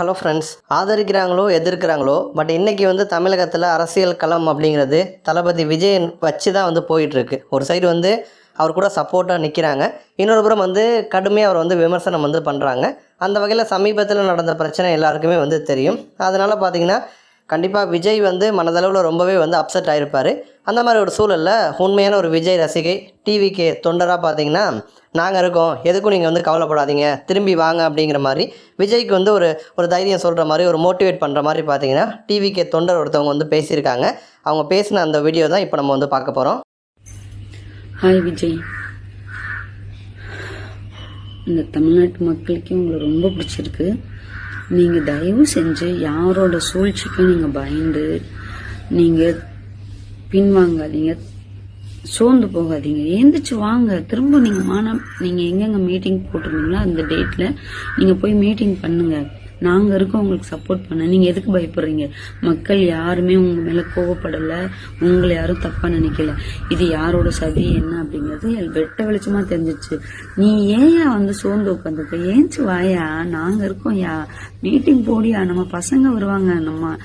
Hello friends ஆதரிக்கிறாங்களோ எதிர்க்கிறாங்களோ but இன்றைக்கி வந்து தமிழகத்தில் அரசியல் களம் அப்படிங்கிறது தளபதி விஜய் வச்சு தான் வந்து போயிட்டுருக்கு. ஒரு சைடு வந்து அவர் கூட சப்போர்ட்டாக நிற்கிறாங்க இன்னொரு புறம் வந்து கடுமையாக அவர் வந்து விமர்சனம் வந்து பண்ணுறாங்க அந்த வகையில் சமீபத்தில் நடந்த பிரச்சனை எல்லாருக்குமே வந்து தெரியும். அதனால் பார்த்தீங்கன்னா கண்டிப்பாக விஜய் வந்து மனதளவில் ரொம்பவே வந்து அப்செட் ஆகிருப்பார் அந்த மாதிரி ஒரு சூழலில் உண்மையான ஒரு விஜய் ரசிகை டிவிக்கு தொண்டராக பார்த்தீங்கன்னா நாங்கள் இருக்கோம். எதுக்கும் நீங்கள் வந்து கவலைப்படாதீங்க. திரும்பி வாங்க அப்படிங்கிற மாதிரி விஜய்க்கு வந்து ஒரு ஒரு தைரியம் சொல்கிற மாதிரி ஒரு மோட்டிவேட் பண்ணுற மாதிரி பார்த்தீங்கன்னா டிவிக்கு தொண்டர் ஒருத்தவங்க வந்து பேசியிருக்காங்க. அவங்க பேசின அந்த வீடியோ தான் இப்போ நம்ம வந்து பார்க்க போகிறோம் ஹாய் விஜய். இந்த தமிழ்நாட்டு மக்களுக்கு உங்களை ரொம்ப பிடிச்சிருக்கு. நீங்கள் தயவு செஞ்சு யாரோட சூழ்ச்சிக்கும் நீங்கள் பயந்து நீங்கள் பின்வாங்காதீங்க சோர்ந்து போகாதீங்க. ஏந்திரிச்சு வாங்க. திரும்ப நீங்கள் மானம் நீங்கள் எங்கெங்கே மீட்டிங் போட்டிருந்தீங்களோ அந்த டேட்டில் நீங்கள் போய் மீட்டிங் பண்ணுங்கள் நாங்கள் இருக்கோம் உங்களுக்கு சப்போர்ட் பண்ண. நீங்கள் எதுக்கு பயப்படுறீங்க? மக்கள் யாருமே உங்கள் மேலே கோவப்படலை. உங்களை யாரும் தப்பாக நினைக்கல. இது யாரோட சதி என்ன அப்படிங்கிறது வெட்ட வெளிச்சமாக தெரிஞ்சிச்சு. நீ ஏயா வந்து சோர்ந்து உட்காந்துருக்க ஏஞ்சி வாயா? நாங்கள் இருக்கோம் யா. மீட்டிங் போடியா? நம்ம பசங்க வருவாங்க நம்ம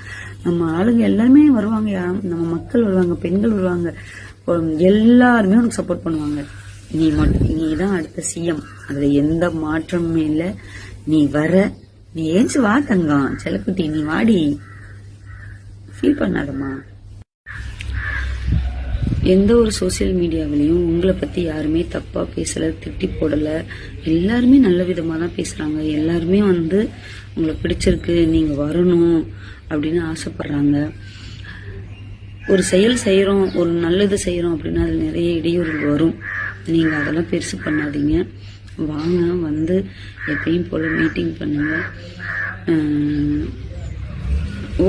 நம்ம ஆளுங்க எல்லாருமே வருவாங்க யா. நம்ம மக்கள் வருவாங்க பெண்கள் வருவாங்க. எல்லாருமே உனக்கு சப்போர்ட் பண்ணுவாங்க. நீ மட்டும் நீ தான் அடுத்த சிஎம் அதில் எந்த மாற்றமுமே இல்லை. நீ வர நீ ஏஞ்சி வா தங்கம். செல்லக்குட்டி நீ வாடி. ஃபீல் பண்ணாதம்மா. எந்த ஒரு சோஷியல் மீடியாவிலையும் உங்களை பத்தி யாருமே தப்பா பேசல திட்டி போடல. எல்லாருமே நல்ல விதமா தான் பேசுறாங்க. எல்லாருமே வந்து உங்களை பிடிச்சிருக்கு நீங்க வரணும் அப்படின்னு ஆசைப்படுறாங்க. ஒரு செயல் செய்யறோம் ஒரு நல்லது செய்யறோம் அப்படின்னா அது நிறைய இடையூறுகள் வரும். நீங்க அதெல்லாம் பெருசு பண்ணாதீங்க. வாங்க வந்து எப்பயும் போல மீட்டிங் பண்ணுங்க. ஓ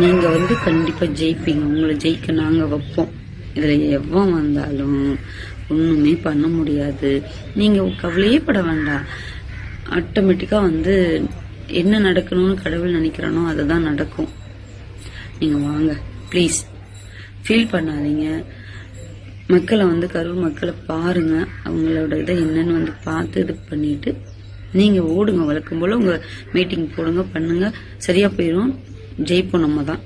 நீங்கள் நீங்க வந்து கண்டிப்பா ஜெயிப்பீங்க. உங்களை ஜெயிக்க நாங்க வைப்போம். இதுல எவ்வளோ வந்தாலும் ஒண்ணுமே பண்ண முடியாது. நீங்க கவலையே பட வேண்டாம். ஆட்டோமேட்டிக்கா வந்து என்ன நடக்கணும்னு கடவுள் நினைக்கிறானோ அதுதான் நடக்கும். நீங்க வாங்க. ப்ளீஸ் ஃபீல் பண்ணாதீங்க. மக்களை வந்து கரூர் மக்களை பாருங்க. அவங்களோட இதை என்னன்னு வந்து பார்த்து இது பண்ணிட்டு நீங்க ஓடுங்க. வழக்கம் போல உங்க மீட்டிங் போடுங்க பண்ணுங்க. சரியா போயிடும் ஜெயிப்போம் நம்ம தான்.